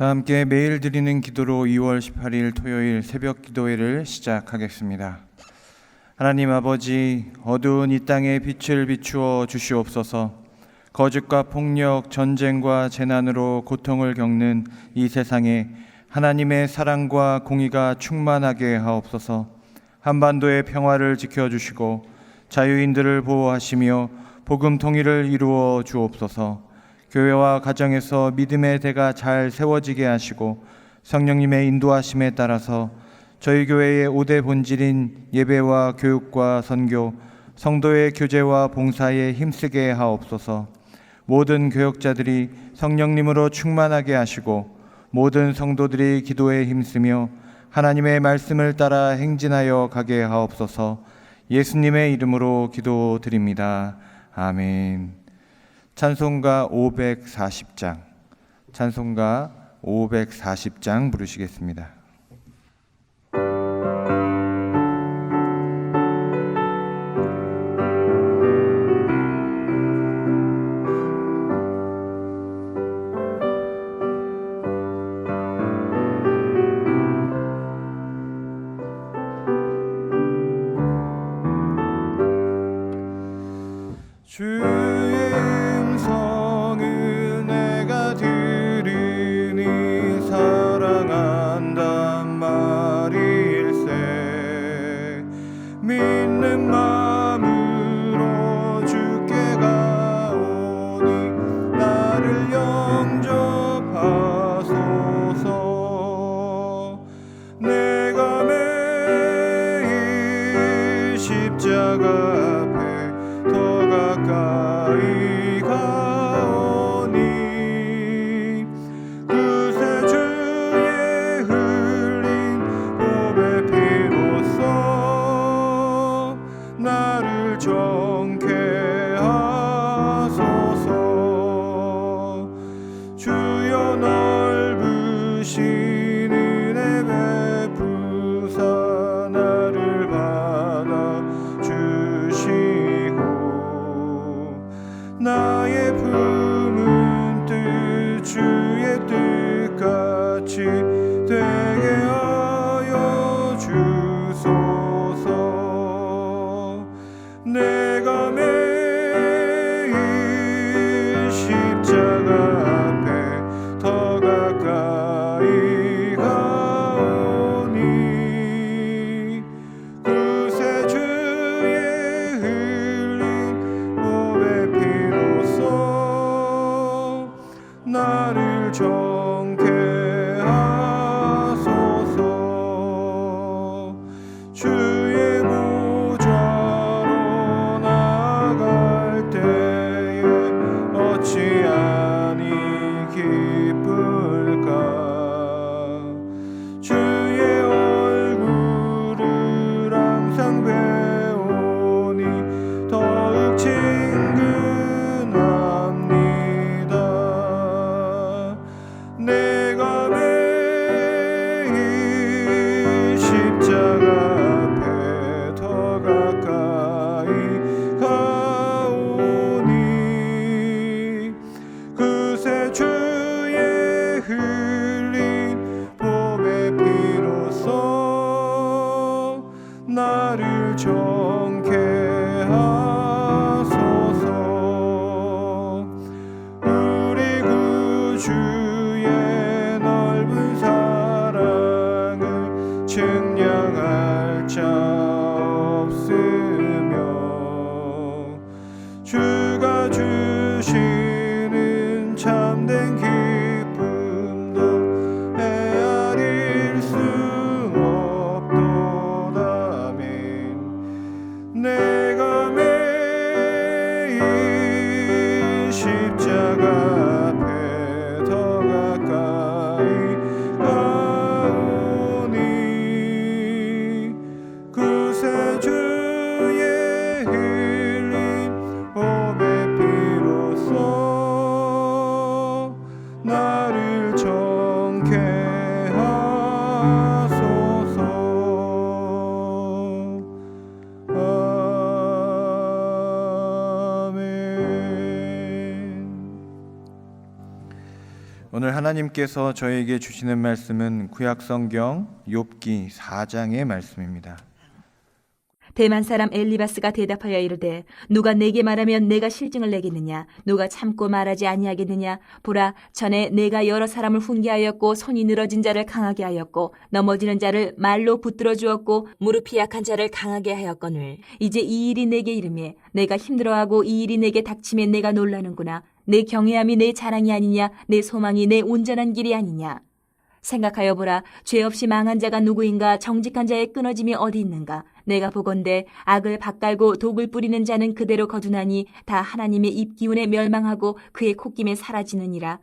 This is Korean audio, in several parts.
다 함께 매일 드리는 기도로 2월 18일 토요일 새벽 기도회를 시작하겠습니다. 하나님 아버지, 어두운 이 땅에 빛을 비추어 주시옵소서. 거짓과 폭력, 전쟁과 재난으로 고통을 겪는 이 세상에 하나님의 사랑과 공의가 충만하게 하옵소서. 한반도의 평화를 지켜 주시고 자유인들을 보호하시며 복음 통일을 이루어 주옵소서. 교회와 가정에서 믿음의 대가 잘 세워지게 하시고 성령님의 인도하심에 따라서 저희 교회의 5대 본질인 예배와 교육과 선교, 성도의 교제와 봉사에 힘쓰게 하옵소서. 모든 교역자들이 성령님으로 충만하게 하시고 모든 성도들이 기도에 힘쓰며 하나님의 말씀을 따라 행진하여 가게 하옵소서. 예수님의 이름으로 기도드립니다. 아멘. 찬송가 540장. 찬송가 540장 부르시겠습니다. 나를 정케 더 하나님께서 저에게 주시는 말씀은 구약 성경 욥기 4장의 말씀입니다. 대만 사람 엘리바스가 대답하여 이르되 누가 내게 말하면 내가 실증을 내겠느냐? 누가 참고 말하지 아니하겠느냐? 보라 전에 내가 여러 사람을 훈계하였고 손이 늘어진 자를 강하게 하였고 넘어지는 자를 말로 붙들어 주었고 무릎이 약한 자를 강하게 하였거늘. 이제 이 일이 내게 이름에 내가 힘들어하고 이 일이 내게 닥침에 내가 놀라는구나 내 경외함이 내 자랑이 아니냐 내 소망이 내 온전한 길이 아니냐. 생각하여 보라 죄 없이 망한 자가 누구인가 정직한 자의 끊어짐이 어디 있는가. 내가 보건대 악을 밭갈고 독을 뿌리는 자는 그대로 거두나니 다 하나님의 입기운에 멸망하고 그의 콧김에 사라지느니라.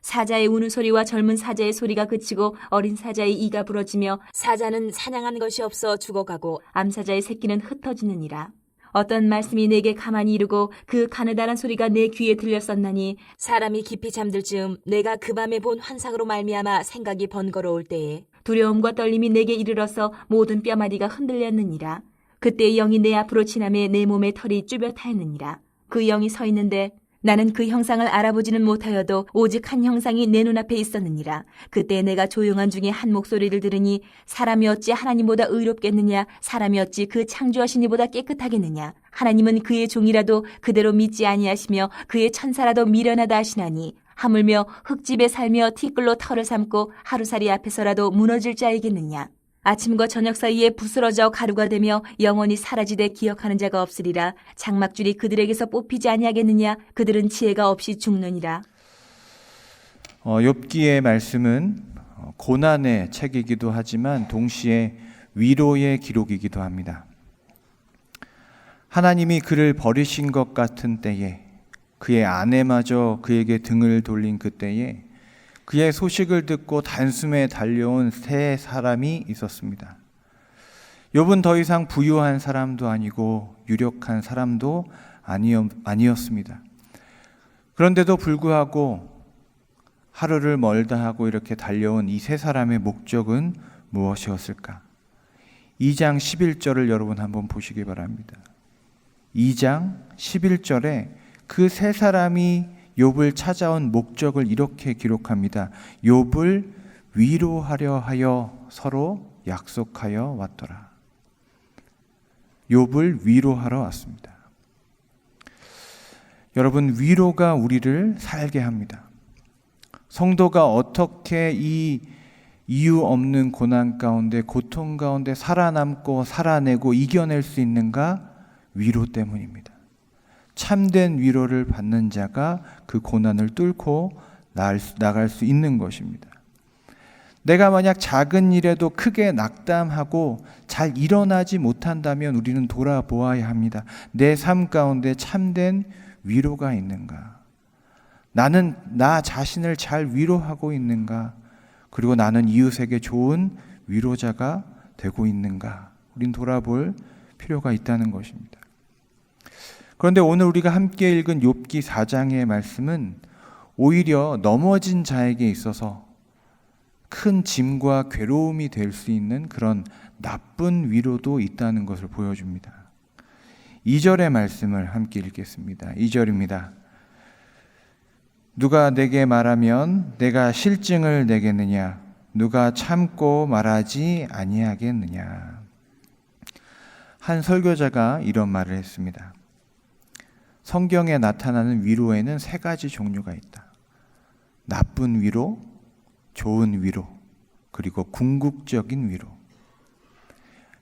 사자의 우는 소리와 젊은 사자의 소리가 그치고 어린 사자의 이가 부러지며 사자는 사냥한 것이 없어 죽어가고 암사자의 새끼는 흩어지느니라 어떤 말씀이 내게 가만히 이르고 그 가느다란 소리가 내 귀에 들렸었나니 사람이 깊이 잠들 즈음 내가 그 밤에 본 환상으로 말미암아 생각이 번거로울 때에 두려움과 떨림이 내게 이르러서 모든 뼈마디가 흔들렸느니라. 그때 영이 내 앞으로 지나매 내 몸에 털이 쭈뼛하였느니라. 그 영이 서 있는데 나는 그 형상을 알아보지는 못하여도 오직 한 형상이 내 눈앞에 있었느니라. 그때 내가 조용한 중에 한 목소리를 들으니 사람이 어찌 하나님보다 의롭겠느냐? 사람이 어찌 그 창조하신 이보다 깨끗하겠느냐? 하나님은 그의 종이라도 그대로 믿지 아니하시며 그의 천사라도 미련하다 하시나니 하물며 흙집에 살며 티끌로 털을 삼고 하루살이 앞에서라도 무너질 자이겠느냐 아침과 저녁 사이에 부스러져 가루가 되며 영원히 사라지되 기억하는 자가 없으리라. 장막줄이 그들에게서 뽑히지 아니하겠느냐? 그들은 지혜가 없이 죽느니라. 어, 욥기의 말씀은 어, 고난의 책이기도 하지만 동시에 위로의 기록이기도 합니다. 하나님이 그를 버리신 것 같은 때에 그의 아내마저 그에게 등을 돌린 그때에 그의 소식을 듣고 단숨에 달려온 세 사람이 있었습니다. 욥은 더 이상 부유한 사람도 아니고 유력한 사람도 아니었습니다. 그런데도 불구하고 하루를 멀다 하고 이렇게 달려온 이 세 사람의 목적은 무엇이었을까? 2장 11절을 여러분 한번 보시기 바랍니다. 2장 11절에 그 세 사람이 욥을 찾아온 목적을 이렇게 기록합니다. 욥을 위로하려 하여 서로 약속하여 왔더라. 욥을 위로하러 왔습니다. 여러분 위로가 우리를 살게 합니다. 성도가 어떻게 이 이유 없는 고난 가운데 고통 가운데 살아남고 살아내고 이겨낼 수 있는가? 위로 때문입니다. 참된 위로를 받는 자가 그 고난을 뚫고 나갈 수 있는 것입니다. 내가 만약 작은 일에도 크게 낙담하고 잘 일어나지 못한다면 우리는 돌아보아야 합니다. 내 삶 가운데 참된 위로가 있는가? 나는 나 자신을 잘 위로하고 있는가? 그리고 나는 이웃에게 좋은 위로자가 되고 있는가? 우린 돌아볼 필요가 있다는 것입니다. 그런데 오늘 우리가 함께 읽은 욥기 4장의 말씀은 오히려 넘어진 자에게 있어서 큰 짐과 괴로움이 될 수 있는 그런 나쁜 위로도 있다는 것을 보여줍니다. 2절의 말씀을 함께 읽겠습니다. 2절입니다. 누가 내게 말하면 내가 실증을 내겠느냐? 누가 참고 말하지 아니하겠느냐? 한 설교자가 이런 말을 했습니다. 성경에 나타나는 위로에는 세 가지 종류가 있다. 나쁜 위로, 좋은 위로, 그리고 궁극적인 위로.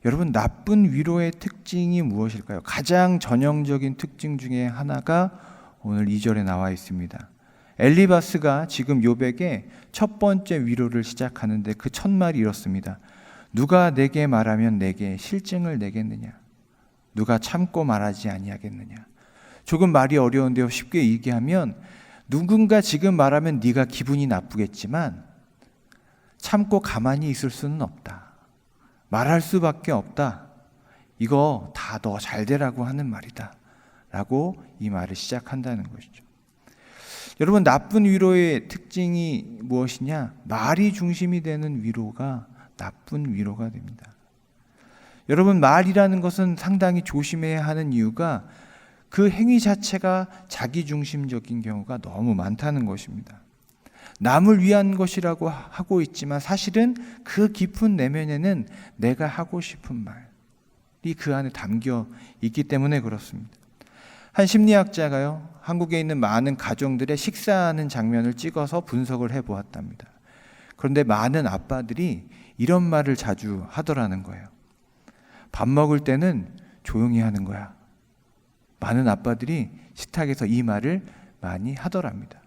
여러분, 나쁜 위로의 특징이 무엇일까요? 가장 전형적인 특징 중에 하나가 오늘 2절에 나와 있습니다. 엘리바스가 지금 요백의 첫 번째 위로를 시작하는데 그 첫 말이 이렇습니다. 누가 내게 말하면 내게 실증을 내겠느냐? 누가 참고 말하지 아니하겠느냐? 조금 말이 어려운데요. 쉽게 얘기하면 누군가 지금 말하면 네가 기분이 나쁘겠지만 참고 가만히 있을 수는 없다. 말할 수밖에 없다. 이거 다 너 잘 되라고 하는 말이다. 라고 이 말을 시작한다는 것이죠. 여러분, 나쁜 위로의 특징이 무엇이냐? 말이 중심이 되는 위로가 나쁜 위로가 됩니다. 여러분, 말이라는 것은 상당히 조심해야 하는 이유가 그 행위 자체가 자기 중심적인 경우가 너무 많다는 것입니다. 남을 위한 것이라고 하고 있지만 사실은 그 깊은 내면에는 내가 하고 싶은 말이 그 안에 담겨 있기 때문에 그렇습니다. 한 심리학자가요, 한국에 있는 많은 가정들의 식사하는 장면을 찍어서 분석을 해 보았답니다. 그런데 많은 아빠들이 이런 말을 자주 하더라는 거예요. 밥 먹을 때는 조용히 하는 거야. 많은 아빠들이 식탁에서 이 말을 많이 하더랍니다.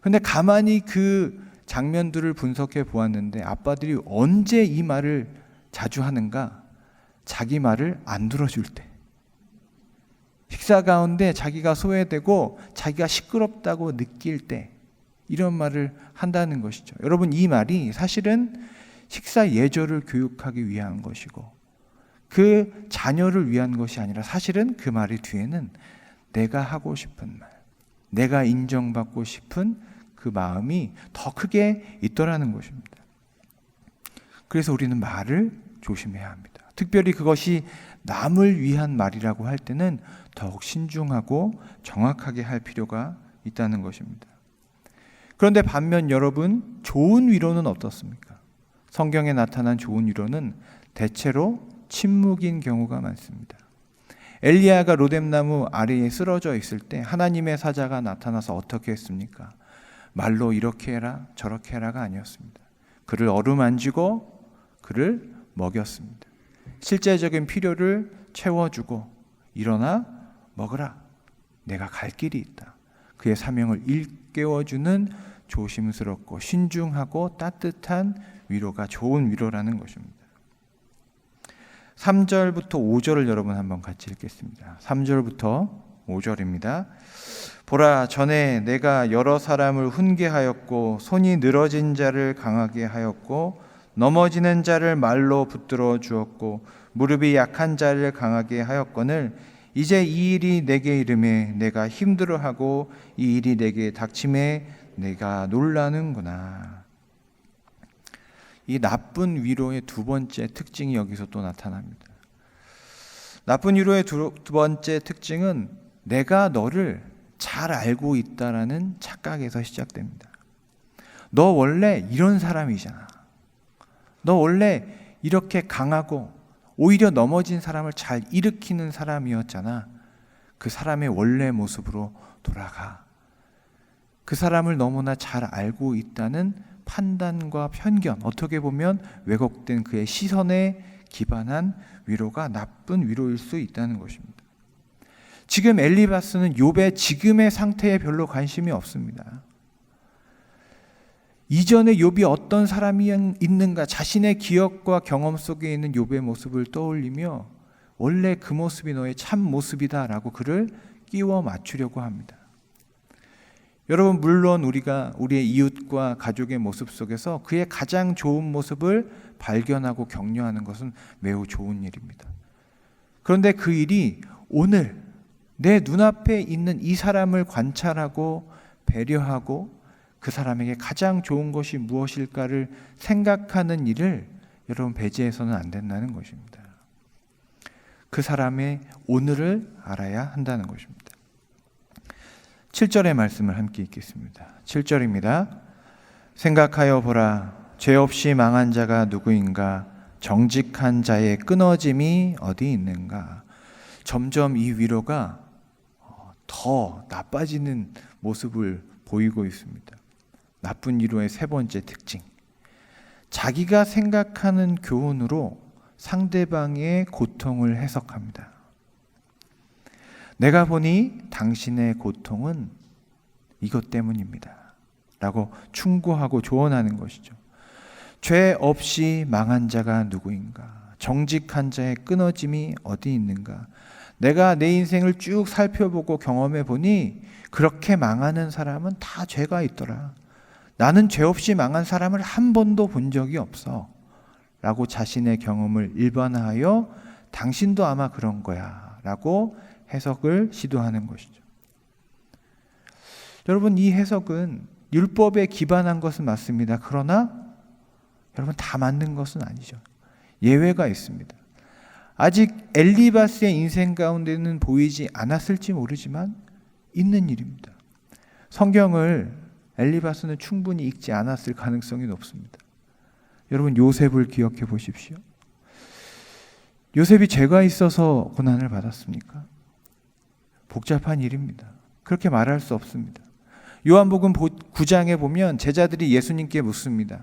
근데 가만히 그 장면들을 분석해 보았는데 아빠들이 언제 이 말을 자주 하는가? 자기 말을 안 들어줄 때. 식사 가운데 자기가 소외되고 자기가 시끄럽다고 느낄 때 이런 말을 한다는 것이죠. 여러분 이 말이 사실은 식사 예절을 교육하기 위한 것이고 그 자녀를 위한 것이 아니라 사실은 그 말의 뒤에는 내가 하고 싶은 말, 내가 인정받고 싶은 그 마음이 더 크게 있더라는 것입니다. 그래서 우리는 말을 조심해야 합니다. 특별히 그것이 남을 위한 말이라고 할 때는 더욱 신중하고 정확하게 할 필요가 있다는 것입니다. 그런데 반면 여러분, 좋은 위로는 어떻습니까? 성경에 나타난 좋은 위로는 대체로 침묵인 경우가 많습니다. 엘리야가 로뎀나무 아래에 쓰러져 있을 때 하나님의 사자가 나타나서 어떻게 했습니까? 말로 이렇게 해라 저렇게 해라가 아니었습니다. 그를 어루만지고 그를 먹였습니다. 실제적인 필요를 채워주고 일어나 먹으라. 내가 갈 길이 있다. 그의 사명을 일깨워주는 조심스럽고 신중하고 따뜻한 위로가 좋은 위로라는 것입니다. 3절부터 5절을 여러분 한번 같이 읽겠습니다. 3절부터 5절입니다. 보라 전에 내가 여러 사람을 훈계하였고 손이 늘어진 자를 강하게 하였고 넘어지는 자를 말로 붙들어 주었고 무릎이 약한 자를 강하게 하였거늘 이제 이 일이 내게 이름에 내가 힘들어하고 이 일이 내게 닥침에 내가 놀라는구나. 이 나쁜 위로의 두 번째 특징이 여기서 또 나타납니다. 나쁜 위로의 두, 두 번째 특징은 내가 너를 잘 알고 있다라는 착각에서 시작됩니다. 너 원래 이런 사람이잖아. 너 원래 이렇게 강하고 오히려 넘어진 사람을 잘 일으키는 사람이었잖아. 그 사람의 원래 모습으로 돌아가. 그 사람을 너무나 잘 알고 있다는 판단과 편견, 어떻게 보면 왜곡된 그의 시선에 기반한 위로가 나쁜 위로일 수 있다는 것입니다. 지금 엘리바스는 욥의 지금의 상태에 별로 관심이 없습니다. 이전에 욥이 어떤 사람이 있는가 자신의 기억과 경험 속에 있는 욥의 모습을 떠올리며 원래 그 모습이 너의 참 모습이다라고 그를 끼워 맞추려고 합니다. 여러분 물론 우리가 우리의 이웃과 가족의 모습 속에서 그의 가장 좋은 모습을 발견하고 격려하는 것은 매우 좋은 일입니다. 그런데 그 일이 오늘 내 눈앞에 있는 이 사람을 관찰하고 배려하고 그 사람에게 가장 좋은 것이 무엇일까를 생각하는 일을 여러분 배제해서는 안 된다는 것입니다. 그 사람의 오늘을 알아야 한다는 것입니다. 7절의 말씀을 함께 읽겠습니다. 7절입니다. 생각하여 보라 죄 없이 망한 자가 누구인가 정직한 자의 끊어짐이 어디 있는가 점점 이 위로가 더 나빠지는 모습을 보이고 있습니다. 나쁜 위로의 세 번째 특징. 자기가 생각하는 교훈으로 상대방의 고통을 해석합니다. 내가 보니 당신의 고통은 이것 때문입니다. 라고 충고하고 조언하는 것이죠. 죄 없이 망한 자가 누구인가? 정직한 자의 끊어짐이 어디 있는가? 내가 내 인생을 쭉 살펴보고 경험해 보니 그렇게 망하는 사람은 다 죄가 있더라. 나는 죄 없이 망한 사람을 한 번도 본 적이 없어. 라고 자신의 경험을 일반화하여 당신도 아마 그런 거야. 라고 해석을 시도하는 것이죠. 여러분, 이 해석은 율법에 기반한 것은 맞습니다. 그러나 여러분, 다 맞는 것은 아니죠. 예외가 있습니다. 아직 엘리바스의 인생 가운데는 보이지 않았을지 모르지만 있는 일입니다. 성경을 엘리바스는 충분히 읽지 않았을 가능성이 높습니다. 여러분 요셉을 기억해 보십시오. 요셉이 죄가 있어서 고난을 받았습니까? 복잡한 일입니다. 그렇게 말할 수 없습니다. 요한복음 9장에 보면 제자들이 예수님께 묻습니다.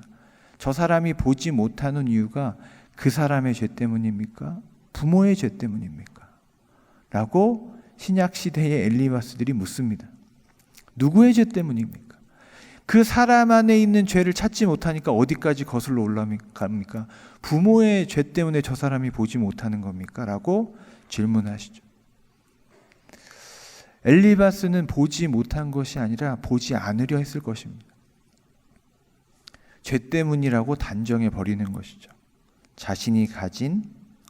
저 사람이 보지 못하는 이유가 그 사람의 죄 때문입니까? 부모의 죄 때문입니까? 라고 신약 시대의 엘리바스들이 묻습니다. 누구의 죄 때문입니까? 그 사람 안에 있는 죄를 찾지 못하니까 어디까지 거슬러 올라갑니까? 부모의 죄 때문에 저 사람이 보지 못하는 겁니까? 라고 질문하시죠. 엘리바스는 보지 못한 것이 아니라 보지 않으려 했을 것입니다. 죄 때문이라고 단정해 버리는 것이죠. 자신이 가진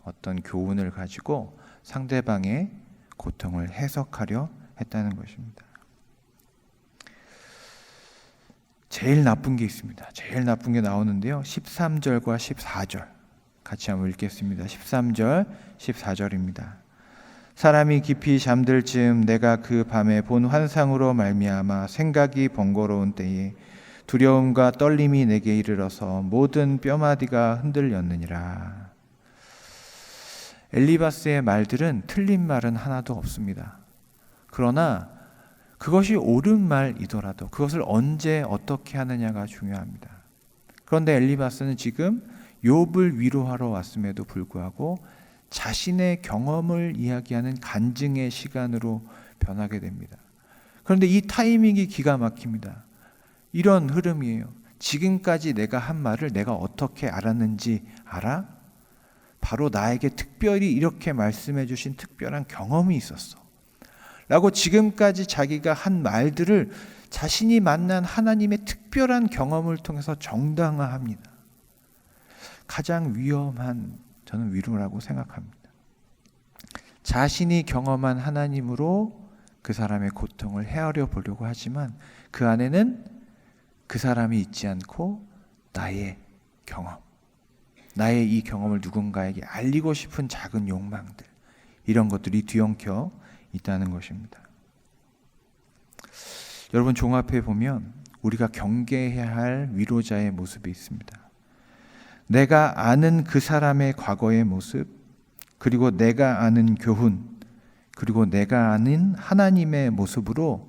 어떤 교훈을 가지고 상대방의 고통을 해석하려 했다는 것입니다. 제일 나쁜 게 있습니다. 제일 나쁜 게 나오는데요. 13절과 14절 같이 한번 읽겠습니다. 13절, 14절입니다. 사람이 깊이 잠들 즈음 내가 그 밤에 본 환상으로 말미암아 생각이 번거로운 때에 두려움과 떨림이 내게 이르러서 모든 뼈마디가 흔들렸느니라. 엘리바스의 말들은 틀린 말은 하나도 없습니다. 그러나 그것이 옳은 말이더라도 그것을 언제 어떻게 하느냐가 중요합니다. 그런데 엘리바스는 지금 욥을 위로하러 왔음에도 불구하고 자신의 경험을 이야기하는 간증의 시간으로 변하게 됩니다. 그런데 이 타이밍이 기가 막힙니다. 이런 흐름이에요. 지금까지 내가 한 말을 내가 어떻게 알았는지 알아? 바로 나에게 특별히 이렇게 말씀해 주신 특별한 경험이 있었어. 라고 지금까지 자기가 한 말들을 자신이 만난 하나님의 특별한 경험을 통해서 정당화합니다. 가장 위험한 저는 위로라고 생각합니다. 자신이 경험한 하나님으로 그 사람의 고통을 헤아려 보려고 하지만 그 안에는 그 사람이 있지 않고 나의 경험, 나의 이 경험을 누군가에게 알리고 싶은 작은 욕망들, 이런 것들이 뒤엉켜 있다는 것입니다. 여러분 종합해 보면 우리가 경계해야 할 위로자의 모습이 있습니다. 내가 아는 그 사람의 과거의 모습, 그리고 내가 아는 교훈, 그리고 내가 아는 하나님의 모습으로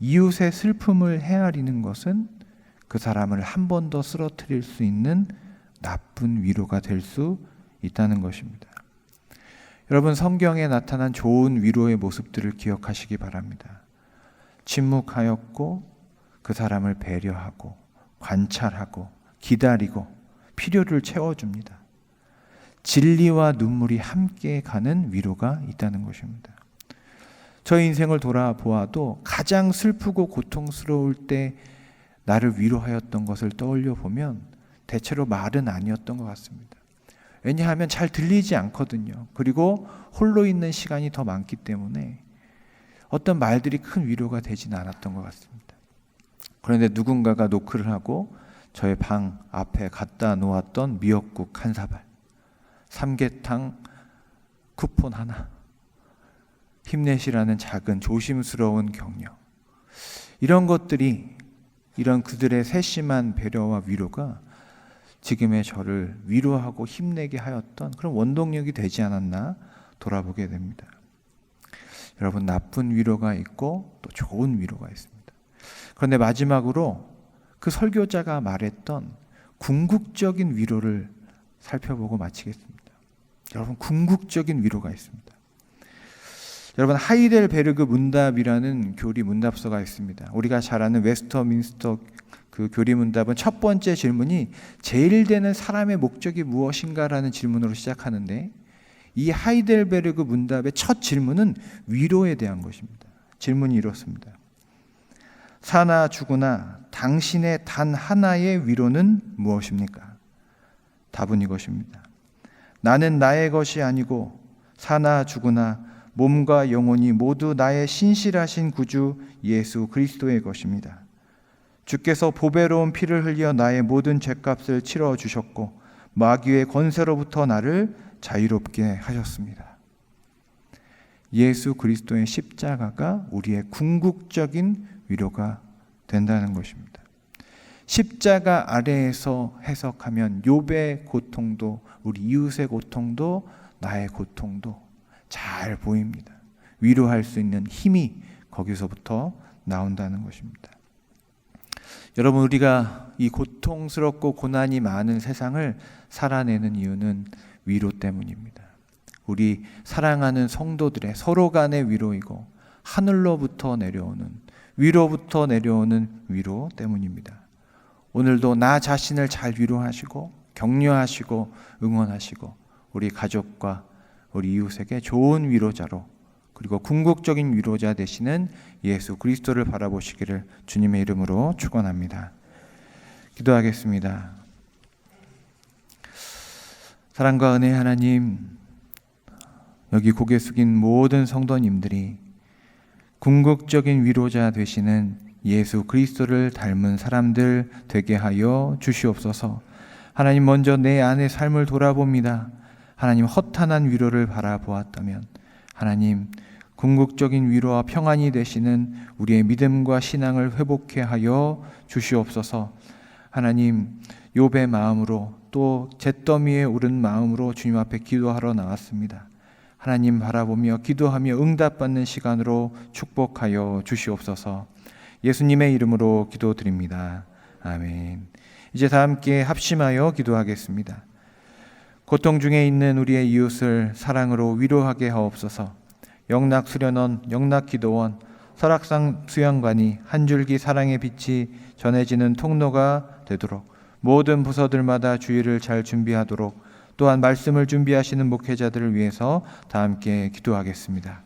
이웃의 슬픔을 헤아리는 것은 그 사람을 한 번 더 쓰러뜨릴 수 있는 나쁜 위로가 될 수 있다는 것입니다. 여러분 성경에 나타난 좋은 위로의 모습들을 기억하시기 바랍니다. 침묵하였고 그 사람을 배려하고 관찰하고 기다리고 필요를 채워줍니다. 진리와 눈물이 함께 가는 위로가 있다는 것입니다. 저의 인생을 돌아보아도 가장 슬프고 고통스러울 때 나를 위로하였던 것을 떠올려 보면 대체로 말은 아니었던 것 같습니다. 왜냐하면 잘 들리지 않거든요. 그리고 홀로 있는 시간이 더 많기 때문에 어떤 말들이 큰 위로가 되지는 않았던 것 같습니다. 그런데 누군가가 노크를 하고 저의 방 앞에 갖다 놓았던 미역국 한 사발, 삼계탕 쿠폰 하나, 힘내시라는 작은 조심스러운 격려. 이런 것들이 이런 그들의 세심한 배려와 위로가 지금의 저를 위로하고 힘내게 하였던 그런 원동력이 되지 않았나 돌아보게 됩니다. 여러분 나쁜 위로가 있고 또 좋은 위로가 있습니다. 그런데 마지막으로 그 설교자가 말했던 궁극적인 위로를 살펴보고 마치겠습니다. 여러분 궁극적인 위로가 있습니다. 여러분 하이델베르그 문답이라는 교리 문답서가 있습니다. 우리가 잘 아는 웨스터민스터 그 교리 문답은 첫 번째 질문이 제일 되는 사람의 목적이 무엇인가라는 질문으로 시작하는데 이 하이델베르그 문답의 첫 질문은 위로에 대한 것입니다. 질문이 이렇습니다. 사나 죽으나 당신의 단 하나의 위로는 무엇입니까? 답은 이것입니다. 나는 나의 것이 아니고 사나 죽으나 몸과 영혼이 모두 나의 신실하신 구주 예수 그리스도의 것입니다. 주께서 보배로운 피를 흘려 나의 모든 죄값을 치러 주셨고 마귀의 권세로부터 나를 자유롭게 하셨습니다. 예수 그리스도의 십자가가 우리의 궁극적인 위로가 된다는 것입니다. 십자가 아래에서 해석하면 욥의 고통도 우리 이웃의 고통도 나의 고통도 잘 보입니다. 위로할 수 있는 힘이 거기서부터 나온다는 것입니다. 여러분 우리가 이 고통스럽고 고난이 많은 세상을 살아내는 이유는 위로 때문입니다. 우리 사랑하는 성도들의 서로 간의 위로이고 하늘로부터 내려오는 위로부터 내려오는 위로 때문입니다. 오늘도 나 자신을 잘 위로하시고 격려하시고 응원하시고 우리 가족과 우리 이웃에게 좋은 위로자로 그리고 궁극적인 위로자 되시는 예수 그리스도를 바라보시기를 주님의 이름으로 축원합니다. 기도하겠습니다. 사랑과 은혜 하나님 여기 고개 숙인 모든 성도님들이 궁극적인 위로자 되시는 예수 그리스도를 닮은 사람들 되게 하여 주시옵소서. 하나님 먼저 내 안의 삶을 돌아봅니다. 하나님 허탄한 위로를 바라보았다면 하나님 궁극적인 위로와 평안이 되시는 우리의 믿음과 신앙을 회복해 하여 주시옵소서. 하나님 욥의 마음으로 또 잿더미에 오른 마음으로 주님 앞에 기도하러 나왔습니다. 하나님 바라보며 기도하며 응답받는 시간으로 축복하여 주시옵소서. 예수님의 이름으로 기도드립니다. 아멘. 이제 다 함께 합심하여 기도하겠습니다. 고통 중에 있는 우리의 이웃을 사랑으로 위로하게 하옵소서. 영락 수련원, 영락 기도원, 설악상 수양관이 한 줄기 사랑의 빛이 전해지는 통로가 되도록 모든 부서들마다 주의를 잘 준비하도록 또한 말씀을 준비하시는 목회자들을 위해서 다 함께 기도하겠습니다.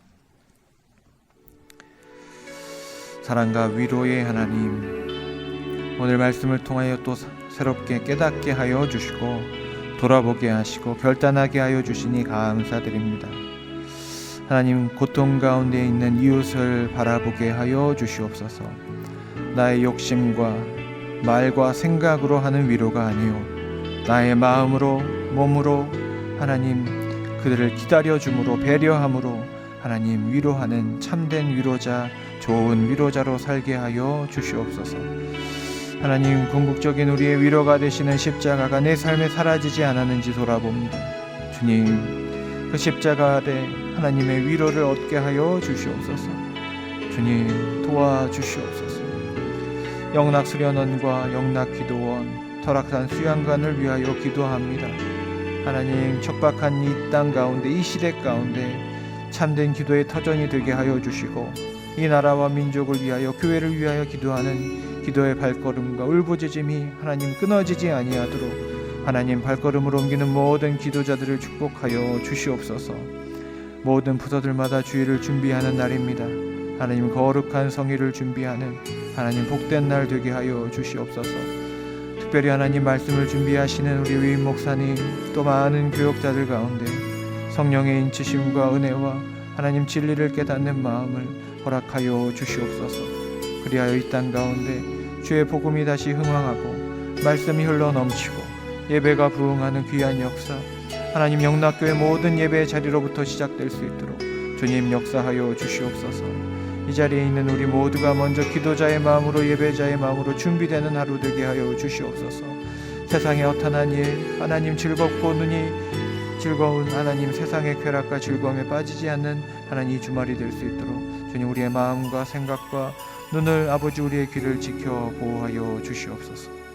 사랑과 위로의 하나님, 오늘 말씀을 통하여 또 새롭게 깨닫게 하여 주시고 돌아보게 하시고 결단하게 하여 주시니 감사드립니다. 하나님 고통 가운데 있는 이웃을 바라보게 하여 주시옵소서. 나의 욕심과 말과 생각으로 하는 위로가 아니요 나의 마음으로 몸으로 하나님 그들을 기다려 줌으로 배려함으로 하나님 위로하는 참된 위로자 좋은 위로자로 살게 하여 주시옵소서. 하나님 궁극적인 우리의 위로가 되시는 십자가가 내 삶에 사라지지 않았는지 돌아봅니다. 주님 그 십자가 아래 하나님의 위로를 얻게 하여 주시옵소서. 주님 도와주시옵소서. 영락 수련원과 영락 기도원, 터락산 수양관을 위하여 기도합니다. 하나님 척박한 이 땅 가운데 이 시대 가운데 참된 기도의 터전이 되게 하여 주시고 이 나라와 민족을 위하여 교회를 위하여 기도하는 기도의 발걸음과 울부짖음이 하나님 끊어지지 아니하도록 하나님 발걸음을 옮기는 모든 기도자들을 축복하여 주시옵소서. 모든 부서들마다 주의를 준비하는 날입니다. 하나님 거룩한 성의를 준비하는 하나님 복된 날 되게 하여 주시옵소서. 특별히 하나님 말씀을 준비하시는 우리 위임 목사님 또 많은 교역자들 가운데 성령의 인치심과 은혜와 하나님 진리를 깨닫는 마음을 허락하여 주시옵소서. 그리하여 이 땅 가운데 주의 복음이 다시 흥왕하고 말씀이 흘러 넘치고 예배가 부흥하는 귀한 역사 하나님 영락교회 모든 예배의 자리로부터 시작될 수 있도록 주님 역사하여 주시옵소서. 이 자리에 있는 우리 모두가 먼저 기도자의 마음으로 예배자의 마음으로 준비되는 하루 되게 하여 주시옵소서. 세상의 허탄한 일, 하나님 즐겁고 눈이 즐거운 하나님 세상의 쾌락과 즐거움에 빠지지 않는 하나님 이 주말이 될 수 있도록 주님 우리의 마음과 생각과 눈을 아버지 우리의 귀를 지켜 보호하여 주시옵소서.